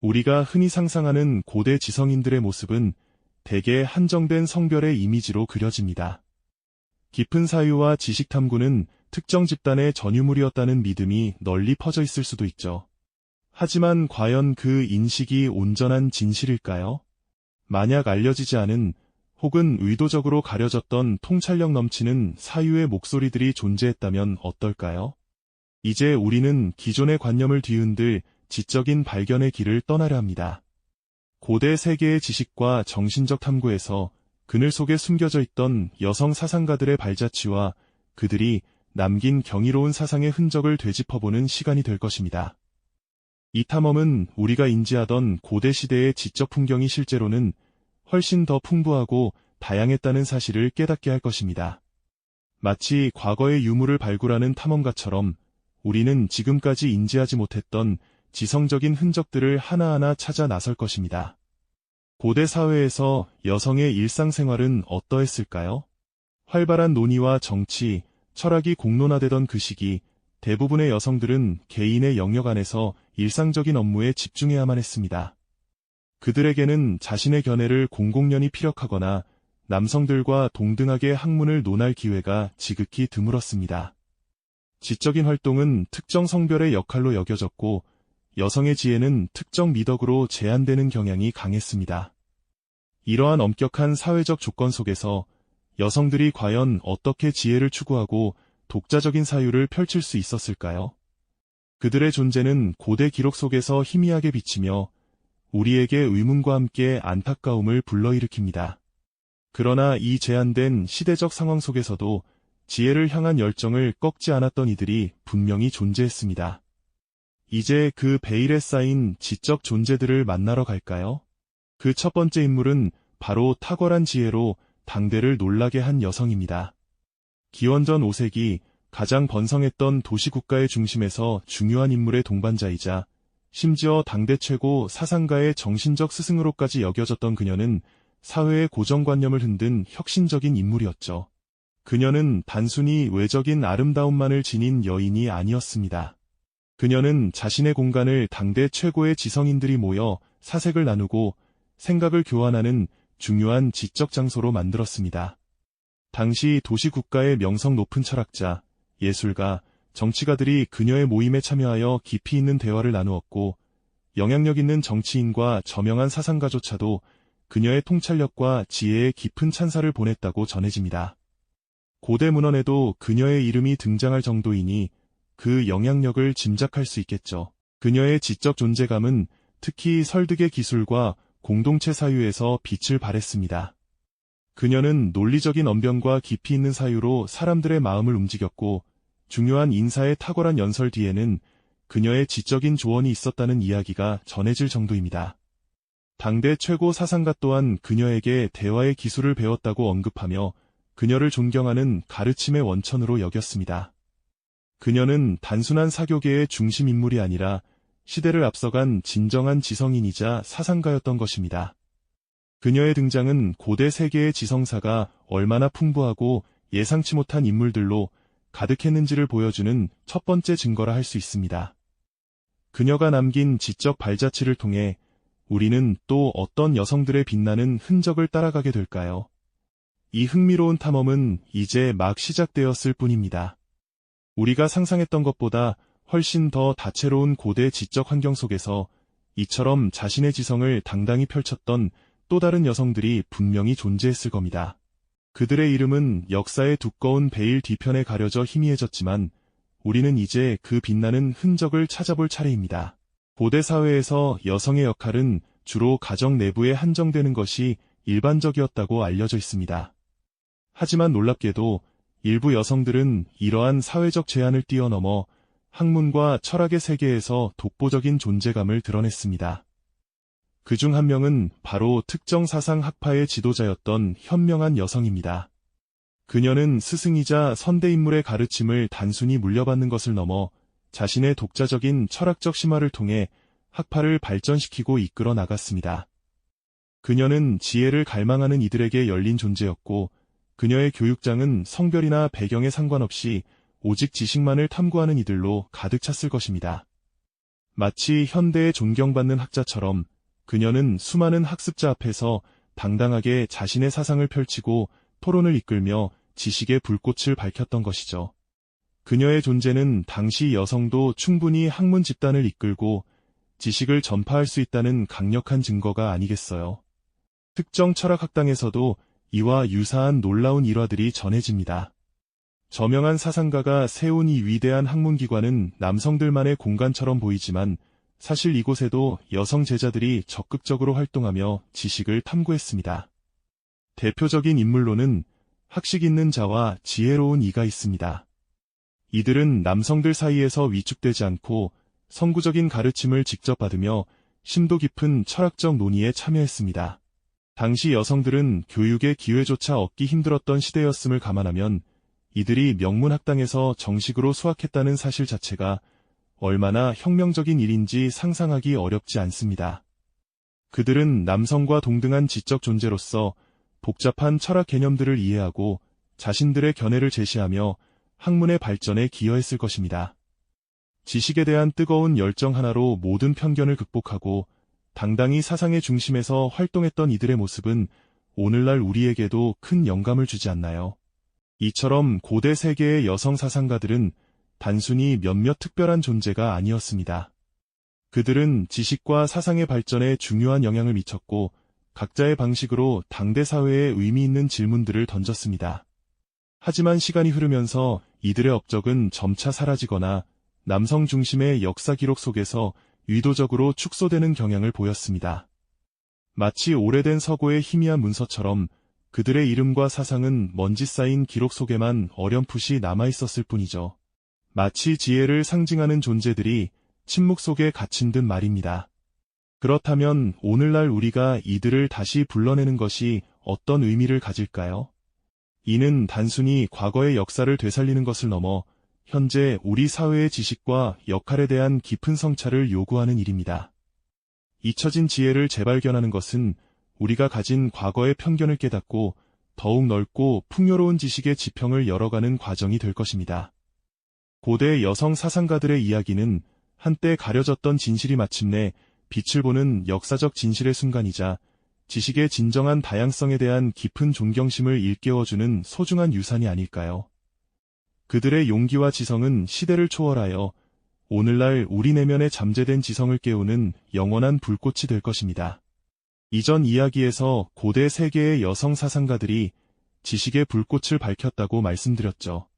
우리가 흔히 상상하는 고대 지성인들의 모습은 대개 한정된 성별의 이미지로 그려집니다. 깊은 사유와 지식 탐구는 특정 집단의 전유물이었다는 믿음이 널리 퍼져 있을 수도 있죠. 하지만 과연 그 인식이 온전한 진실일까요? 만약 알려지지 않은 혹은 의도적으로 가려졌던 통찰력 넘치는 사유의 목소리들이 존재했다면 어떨까요? 이제 우리는 기존의 관념을 뒤흔들 지적인 발견의 길을 떠나려 합니다. 고대 세계의 지식과 정신적 탐구에서 그늘 속에 숨겨져 있던 여성 사상가들의 발자취와 그들이 남긴 경이로운 사상의 흔적을 되짚어보는 시간이 될 것입니다. 이 탐험은 우리가 인지하던 고대 시대의 지적 풍경이 실제로는 훨씬 더 풍부하고 다양했다는 사실을 깨닫게 할 것입니다. 마치 과거의 유물을 발굴하는 탐험가처럼 우리는 지금까지 인지하지 못했던 지성적인 흔적들을 하나하나 찾아 나설 것입니다. 고대 사회에서 여성의 일상생활은 어떠했을까요? 활발한 논의와 정치, 철학이 공론화되던 그 시기 대부분의 여성들은 개인의 영역 안에서 일상적인 업무에 집중해야만 했습니다. 그들에게는 자신의 견해를 공공연히 피력하거나 남성들과 동등하게 학문을 논할 기회가 지극히 드물었습니다. 지적인 활동은 특정 성별의 역할로 여겨졌고 여성의 지혜는 특정 미덕으로 제한되는 경향이 강했습니다. 이러한 엄격한 사회적 조건 속에서 여성들이 과연 어떻게 지혜를 추구하고 독자적인 사유를 펼칠 수 있었을까요? 그들의 존재는 고대 기록 속에서 희미하게 비치며 우리에게 의문과 함께 안타까움을 불러일으킵니다. 그러나 이 제한된 시대적 상황 속에서도 지혜를 향한 열정을 꺾지 않았던 이들이 분명히 존재했습니다. 이제 그 베일에 쌓인 지적 존재들을 만나러 갈까요? 그 첫 번째 인물은 바로 탁월한 지혜로 당대를 놀라게 한 여성입니다. 기원전 5세기 가장 번성했던 도시국가의 중심에서 중요한 인물의 동반자이자 심지어 당대 최고 사상가의 정신적 스승으로까지 여겨졌던 그녀는 사회의 고정관념을 흔든 혁신적인 인물이었죠. 그녀는 단순히 외적인 아름다움만을 지닌 여인이 아니었습니다. 그녀는 자신의 공간을 당대 최고의 지성인들이 모여 사색을 나누고 생각을 교환하는 중요한 지적 장소로 만들었습니다. 당시 도시국가의 명성 높은 철학자, 예술가, 정치가들이 그녀의 모임에 참여하여 깊이 있는 대화를 나누었고 영향력 있는 정치인과 저명한 사상가조차도 그녀의 통찰력과 지혜에 깊은 찬사를 보냈다고 전해집니다. 고대 문헌에도 그녀의 이름이 등장할 정도이니 그 영향력을 짐작할 수 있겠죠. 그녀의 지적 존재감은 특히 설득의 기술과 공동체 사유에서 빛을 발했습니다. 그녀는 논리적인 언변과 깊이 있는 사유로 사람들의 마음을 움직였고 중요한 인사의 탁월한 연설 뒤에는 그녀의 지적인 조언이 있었다는 이야기가 전해질 정도입니다. 당대 최고 사상가 또한 그녀에게 대화의 기술을 배웠다고 언급하며 그녀를 존경하는 가르침의 원천으로 여겼습니다. 그녀는 단순한 사교계의 중심 인물이 아니라 시대를 앞서간 진정한 지성인이자 사상가였던 것입니다. 그녀의 등장은 고대 세계의 지성사가 얼마나 풍부하고 예상치 못한 인물들로 가득했는지를 보여주는 첫 번째 증거라 할 수 있습니다. 그녀가 남긴 지적 발자취를 통해 우리는 또 어떤 여성들의 빛나는 흔적을 따라가게 될까요? 이 흥미로운 탐험은 이제 막 시작되었을 뿐입니다. 우리가 상상했던 것보다 훨씬 더 다채로운 고대 지적 환경 속에서 이처럼 자신의 지성을 당당히 펼쳤던 또 다른 여성들이 분명히 존재했을 겁니다. 그들의 이름은 역사의 두꺼운 베일 뒤편에 가려져 희미해졌지만 우리는 이제 그 빛나는 흔적을 찾아볼 차례입니다. 고대 사회에서 여성의 역할은 주로 가정 내부에 한정되는 것이 일반적이었다고 알려져 있습니다. 하지만 놀랍게도 일부 여성들은 이러한 사회적 제한을 뛰어넘어 학문과 철학의 세계에서 독보적인 존재감을 드러냈습니다. 그중 한 명은 바로 특정 사상 학파의 지도자였던 현명한 여성입니다. 그녀는 스승이자 선대인물의 가르침을 단순히 물려받는 것을 넘어 자신의 독자적인 철학적 심화를 통해 학파를 발전시키고 이끌어 나갔습니다. 그녀는 지혜를 갈망하는 이들에게 열린 존재였고 그녀의 교육장은 성별이나 배경에 상관없이 오직 지식만을 탐구하는 이들로 가득 찼을 것입니다. 마치 현대에 존경받는 학자처럼 그녀는 수많은 학습자 앞에서 당당하게 자신의 사상을 펼치고 토론을 이끌며 지식의 불꽃을 밝혔던 것이죠. 그녀의 존재는 당시 여성도 충분히 학문 집단을 이끌고 지식을 전파할 수 있다는 강력한 증거가 아니겠어요. 특정 철학학당에서도 이와 유사한 놀라운 일화들이 전해집니다. 저명한 사상가가 세운 이 위대한 학문기관은 남성들만의 공간처럼 보이지만 사실 이곳에도 여성 제자들이 적극적으로 활동하며 지식을 탐구했습니다. 대표적인 인물로는 학식 있는 자와 지혜로운 이가 있습니다. 이들은 남성들 사이에서 위축되지 않고 성구적인 가르침을 직접 받으며 심도 깊은 철학적 논의에 참여했습니다. 당시 여성들은 교육의 기회조차 얻기 힘들었던 시대였음을 감안하면 이들이 명문학당에서 정식으로 수학했다는 사실 자체가 얼마나 혁명적인 일인지 상상하기 어렵지 않습니다. 그들은 남성과 동등한 지적 존재로서 복잡한 철학 개념들을 이해하고 자신들의 견해를 제시하며 학문의 발전에 기여했을 것입니다. 지식에 대한 뜨거운 열정 하나로 모든 편견을 극복하고 당당히 사상의 중심에서 활동했던 이들의 모습은 오늘날 우리에게도 큰 영감을 주지 않나요? 이처럼 고대 세계의 여성 사상가들은 단순히 몇몇 특별한 존재가 아니었습니다. 그들은 지식과 사상의 발전에 중요한 영향을 미쳤고 각자의 방식으로 당대 사회에 의미 있는 질문들을 던졌습니다. 하지만 시간이 흐르면서 이들의 업적은 점차 사라지거나 남성 중심의 역사 기록 속에서 의도적으로 축소되는 경향을 보였습니다. 마치 오래된 서고의 희미한 문서처럼 그들의 이름과 사상은 먼지 쌓인 기록 속에만 어렴풋이 남아있었을 뿐이죠. 마치 지혜를 상징하는 존재들이 침묵 속에 갇힌 듯 말입니다. 그렇다면 오늘날 우리가 이들을 다시 불러내는 것이 어떤 의미를 가질까요? 이는 단순히 과거의 역사를 되살리는 것을 넘어 현재 우리 사회의 지식과 역할에 대한 깊은 성찰을 요구하는 일입니다. 잊혀진 지혜를 재발견하는 것은 우리가 가진 과거의 편견을 깨닫고 더욱 넓고 풍요로운 지식의 지평을 열어가는 과정이 될 것입니다. 고대 여성 사상가들의 이야기는 한때 가려졌던 진실이 마침내 빛을 보는 역사적 진실의 순간이자 지식의 진정한 다양성에 대한 깊은 존경심을 일깨워주는 소중한 유산이 아닐까요? 그들의 용기와 지성은 시대를 초월하여 오늘날 우리 내면에 잠재된 지성을 깨우는 영원한 불꽃이 될 것입니다. 이전 이야기에서 고대 세계의 여성 사상가들이 지식의 불꽃을 밝혔다고 말씀드렸죠.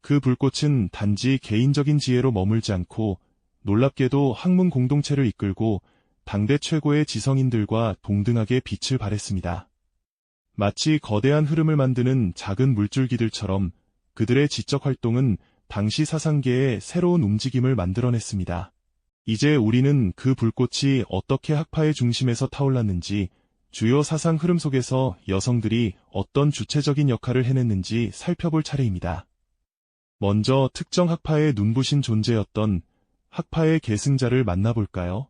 그 불꽃은 단지 개인적인 지혜로 머물지 않고 놀랍게도 학문 공동체를 이끌고 당대 최고의 지성인들과 동등하게 빛을 발했습니다. 마치 거대한 흐름을 만드는 작은 물줄기들처럼 그들의 지적 활동은 당시 사상계에 새로운 움직임을 만들어냈습니다. 이제 우리는 그 불꽃이 어떻게 학파의 중심에서 타올랐는지 주요 사상 흐름 속에서 여성들이 어떤 주체적인 역할을 해냈는지 살펴볼 차례입니다. 먼저 특정 학파의 눈부신 존재였던 학파의 계승자를 만나볼까요?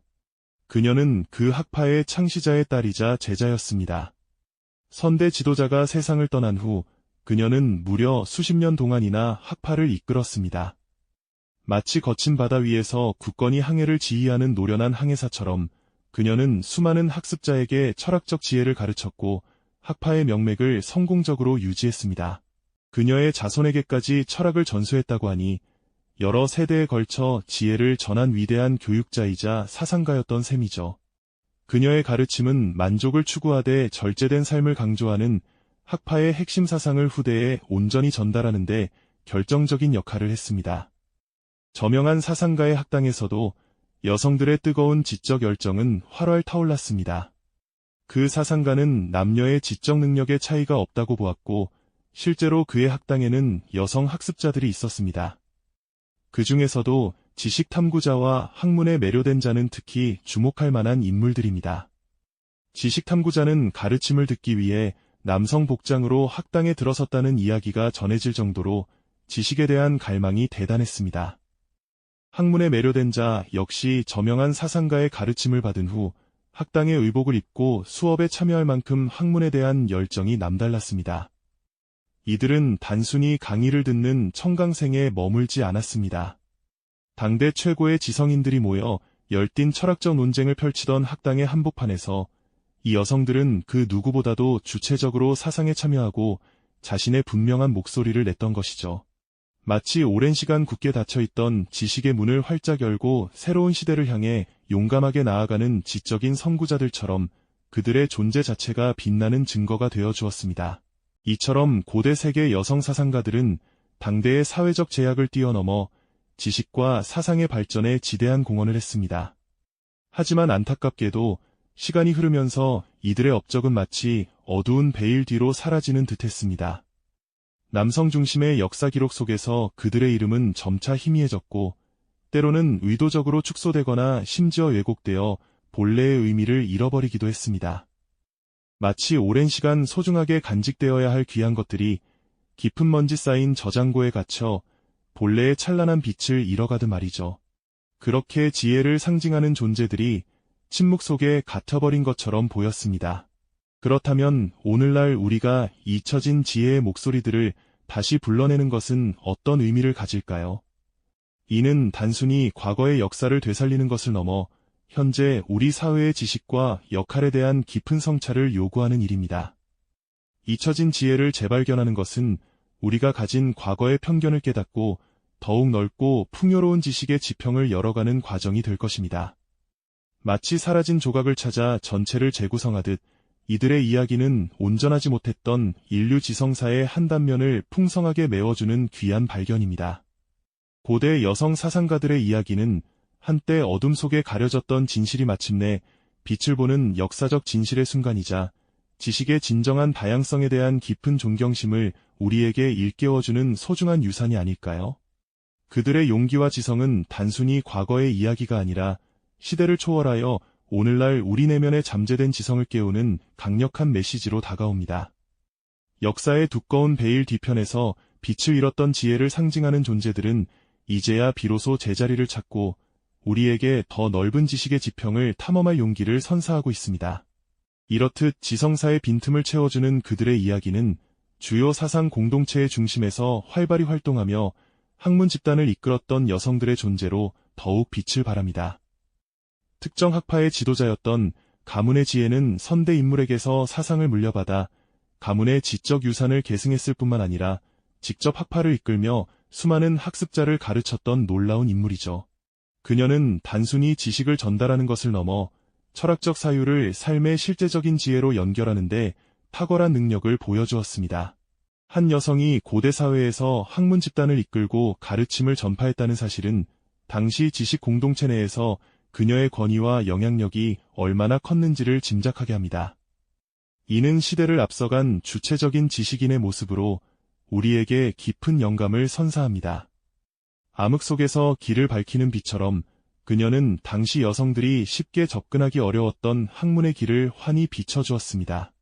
그녀는 그 학파의 창시자의 딸이자 제자였습니다. 선대 지도자가 세상을 떠난 후 그녀는 무려 수십 년 동안이나 학파를 이끌었습니다. 마치 거친 바다 위에서 굳건히 항해를 지휘하는 노련한 항해사처럼 그녀는 수많은 학습자에게 철학적 지혜를 가르쳤고 학파의 명맥을 성공적으로 유지했습니다. 그녀의 자손에게까지 철학을 전수했다고 하니 여러 세대에 걸쳐 지혜를 전한 위대한 교육자이자 사상가였던 셈이죠. 그녀의 가르침은 만족을 추구하되 절제된 삶을 강조하는 학파의 핵심 사상을 후대에 온전히 전달하는데 결정적인 역할을 했습니다. 저명한 사상가의 학당에서도 여성들의 뜨거운 지적 열정은 활활 타올랐습니다. 그 사상가는 남녀의 지적 능력의 차이가 없다고 보았고 실제로 그의 학당에는 여성 학습자들이 있었습니다. 그 중에서도 지식 탐구자와 학문에 매료된 자는 특히 주목할 만한 인물들입니다. 지식 탐구자는 가르침을 듣기 위해 남성 복장으로 학당에 들어섰다는 이야기가 전해질 정도로 지식에 대한 갈망이 대단했습니다. 학문에 매료된 자 역시 저명한 사상가의 가르침을 받은 후 학당의 의복을 입고 수업에 참여할 만큼 학문에 대한 열정이 남달랐습니다. 이들은 단순히 강의를 듣는 청강생에 머물지 않았습니다. 당대 최고의 지성인들이 모여 열띤 철학적 논쟁을 펼치던 학당의 한복판에서 이 여성들은 그 누구보다도 주체적으로 사상에 참여하고 자신의 분명한 목소리를 냈던 것이죠. 마치 오랜 시간 굳게 닫혀있던 지식의 문을 활짝 열고 새로운 시대를 향해 용감하게 나아가는 지적인 선구자들처럼 그들의 존재 자체가 빛나는 증거가 되어 주었습니다. 이처럼 고대 세계 여성 사상가들은 당대의 사회적 제약을 뛰어넘어 지식과 사상의 발전에 지대한 공헌을 했습니다. 하지만 안타깝게도 시간이 흐르면서 이들의 업적은 마치 어두운 베일 뒤로 사라지는 듯 했습니다. 남성 중심의 역사 기록 속에서 그들의 이름은 점차 희미해졌고, 때로는 의도적으로 축소되거나 심지어 왜곡되어 본래의 의미를 잃어버리기도 했습니다. 마치 오랜 시간 소중하게 간직되어야 할 귀한 것들이 깊은 먼지 쌓인 저장고에 갇혀 본래의 찬란한 빛을 잃어가듯 말이죠. 그렇게 지혜를 상징하는 존재들이 침묵 속에 갇혀버린 것처럼 보였습니다. 그렇다면 오늘날 우리가 잊혀진 지혜의 목소리들을 다시 불러내는 것은 어떤 의미를 가질까요? 이는 단순히 과거의 역사를 되살리는 것을 넘어 현재 우리 사회의 지식과 역할에 대한 깊은 성찰을 요구하는 일입니다. 잊혀진 지혜를 재발견하는 것은 우리가 가진 과거의 편견을 깨닫고 더욱 넓고 풍요로운 지식의 지평을 열어가는 과정이 될 것입니다. 마치 사라진 조각을 찾아 전체를 재구성하듯 이들의 이야기는 온전하지 못했던 인류 지성사의 한 단면을 풍성하게 메워주는 귀한 발견입니다. 고대 여성 사상가들의 이야기는 한때 어둠 속에 가려졌던 진실이 마침내 빛을 보는 역사적 진실의 순간이자 지식의 진정한 다양성에 대한 깊은 존경심을 우리에게 일깨워주는 소중한 유산이 아닐까요? 그들의 용기와 지성은 단순히 과거의 이야기가 아니라 시대를 초월하여 오늘날 우리 내면에 잠재된 지성을 깨우는 강력한 메시지로 다가옵니다. 역사의 두꺼운 베일 뒤편에서 빛을 잃었던 지혜를 상징하는 존재들은 이제야 비로소 제자리를 찾고 우리에게 더 넓은 지식의 지평을 탐험할 용기를 선사하고 있습니다. 이렇듯 지성사의 빈틈을 채워주는 그들의 이야기는 주요 사상 공동체의 중심에서 활발히 활동하며 학문 집단을 이끌었던 여성들의 존재로 더욱 빛을 발합니다. 특정 학파의 지도자였던 가문의 지혜는 선대 인물에게서 사상을 물려받아 가문의 지적 유산을 계승했을 뿐만 아니라 직접 학파를 이끌며 수많은 학습자를 가르쳤던 놀라운 인물이죠. 그녀는 단순히 지식을 전달하는 것을 넘어 철학적 사유를 삶의 실제적인 지혜로 연결하는데 탁월한 능력을 보여주었습니다. 한 여성이 고대 사회에서 학문 집단을 이끌고 가르침을 전파했다는 사실은 당시 지식 공동체 내에서 그녀의 권위와 영향력이 얼마나 컸는지를 짐작하게 합니다. 이는 시대를 앞서간 주체적인 지식인의 모습으로 우리에게 깊은 영감을 선사합니다. 암흑 속에서 길을 밝히는 빛처럼 그녀는 당시 여성들이 쉽게 접근하기 어려웠던 학문의 길을 환히 비춰주었습니다.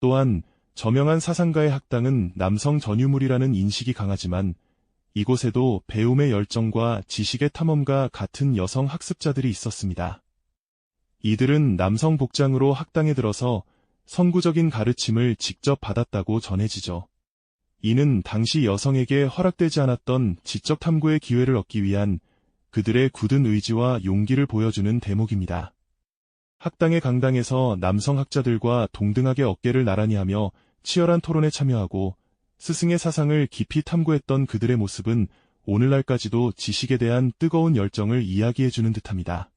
또한 저명한 사상가의 학당은 남성 전유물이라는 인식이 강하지만 이곳에도 배움의 열정과 지식의 탐험과 같은 여성 학습자들이 있었습니다. 이들은 남성 복장으로 학당에 들어서 선구적인 가르침을 직접 받았다고 전해지죠. 이는 당시 여성에게 허락되지 않았던 지적 탐구의 기회를 얻기 위한 그들의 굳은 의지와 용기를 보여주는 대목입니다. 학당의 강당에서 남성 학자들과 동등하게 어깨를 나란히 하며 치열한 토론에 참여하고 스승의 사상을 깊이 탐구했던 그들의 모습은 오늘날까지도 지식에 대한 뜨거운 열정을 이야기해주는 듯합니다.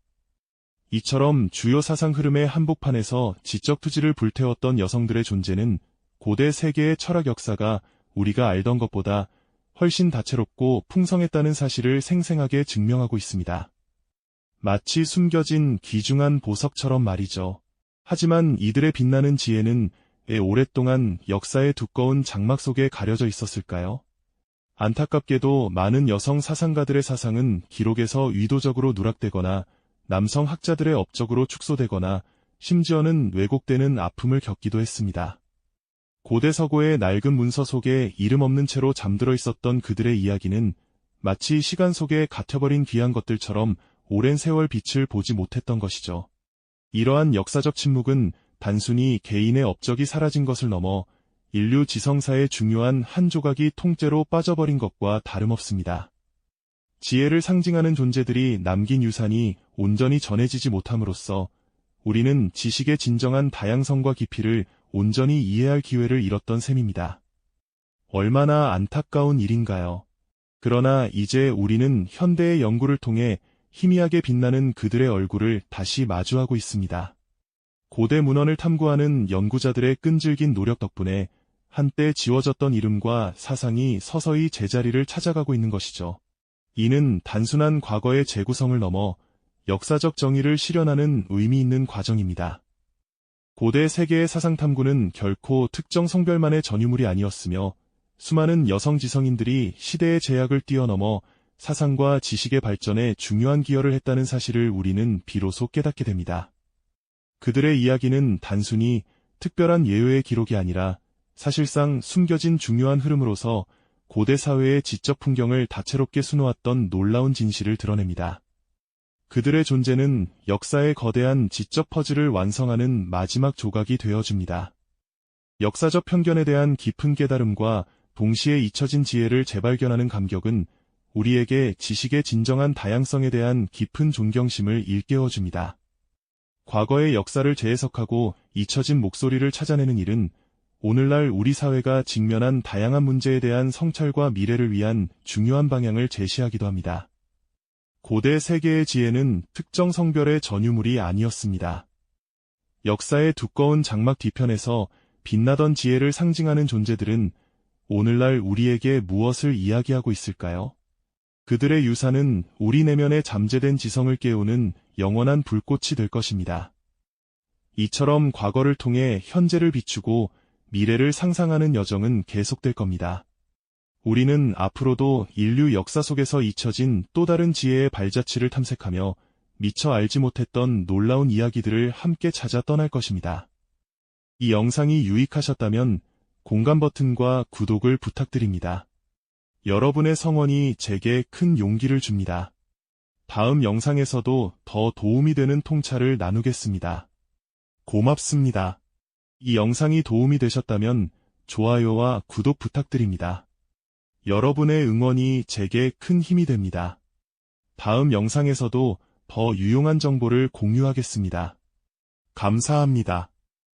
이처럼 주요 사상 흐름의 한복판에서 지적 투지를 불태웠던 여성들의 존재는 고대 세계의 철학 역사가 우리가 알던 것보다 훨씬 다채롭고 풍성했다는 사실을 생생하게 증명하고 있습니다. 마치 숨겨진 귀중한 보석처럼 말이죠. 하지만 이들의 빛나는 지혜는 왜 오랫동안 역사의 두꺼운 장막 속에 가려져 있었을까요? 안타깝게도 많은 여성 사상가들의 사상은 기록에서 의도적으로 누락되거나 남성 학자들의 업적으로 축소되거나 심지어는 왜곡되는 아픔을 겪기도 했습니다. 고대 서고의 낡은 문서 속에 이름 없는 채로 잠들어 있었던 그들의 이야기는 마치 시간 속에 갇혀버린 귀한 것들처럼 오랜 세월 빛을 보지 못했던 것이죠. 이러한 역사적 침묵은 단순히 개인의 업적이 사라진 것을 넘어 인류 지성사의 중요한 한 조각이 통째로 빠져버린 것과 다름없습니다. 지혜를 상징하는 존재들이 남긴 유산이 온전히 전해지지 못함으로써 우리는 지식의 진정한 다양성과 깊이를 온전히 이해할 기회를 잃었던 셈입니다. 얼마나 안타까운 일인가요? 그러나 이제 우리는 현대의 연구를 통해 희미하게 빛나는 그들의 얼굴을 다시 마주하고 있습니다. 고대 문헌을 탐구하는 연구자들의 끈질긴 노력 덕분에 한때 지워졌던 이름과 사상이 서서히 제자리를 찾아가고 있는 것이죠. 이는 단순한 과거의 재구성을 넘어 역사적 정의를 실현하는 의미 있는 과정입니다. 고대 세계의 사상 탐구는 결코 특정 성별만의 전유물이 아니었으며 수많은 여성 지성인들이 시대의 제약을 뛰어넘어 사상과 지식의 발전에 중요한 기여를 했다는 사실을 우리는 비로소 깨닫게 됩니다. 그들의 이야기는 단순히 특별한 예외의 기록이 아니라 사실상 숨겨진 중요한 흐름으로서 고대 사회의 지적 풍경을 다채롭게 수놓았던 놀라운 진실을 드러냅니다. 그들의 존재는 역사의 거대한 지적 퍼즐을 완성하는 마지막 조각이 되어줍니다. 역사적 편견에 대한 깊은 깨달음과 동시에 잊혀진 지혜를 재발견하는 감격은 우리에게 지식의 진정한 다양성에 대한 깊은 존경심을 일깨워줍니다. 과거의 역사를 재해석하고 잊혀진 목소리를 찾아내는 일은 오늘날 우리 사회가 직면한 다양한 문제에 대한 성찰과 미래를 위한 중요한 방향을 제시하기도 합니다. 고대 세계의 지혜는 특정 성별의 전유물이 아니었습니다. 역사의 두꺼운 장막 뒤편에서 빛나던 지혜를 상징하는 존재들은 오늘날 우리에게 무엇을 이야기하고 있을까요? 그들의 유산은 우리 내면에 잠재된 지성을 깨우는 영원한 불꽃이 될 것입니다. 이처럼 과거를 통해 현재를 비추고 미래를 상상하는 여정은 계속될 겁니다. 우리는 앞으로도 인류 역사 속에서 잊혀진 또 다른 지혜의 발자취를 탐색하며 미처 알지 못했던 놀라운 이야기들을 함께 찾아 떠날 것입니다. 이 영상이 유익하셨다면 공감 버튼과 구독을 부탁드립니다. 여러분의 성원이 제게 큰 용기를 줍니다. 다음 영상에서도 더 도움이 되는 통찰을 나누겠습니다. 고맙습니다. 이 영상이 도움이 되셨다면 좋아요와 구독 부탁드립니다. 여러분의 응원이 제게 큰 힘이 됩니다. 다음 영상에서도 더 유용한 정보를 공유하겠습니다. 감사합니다.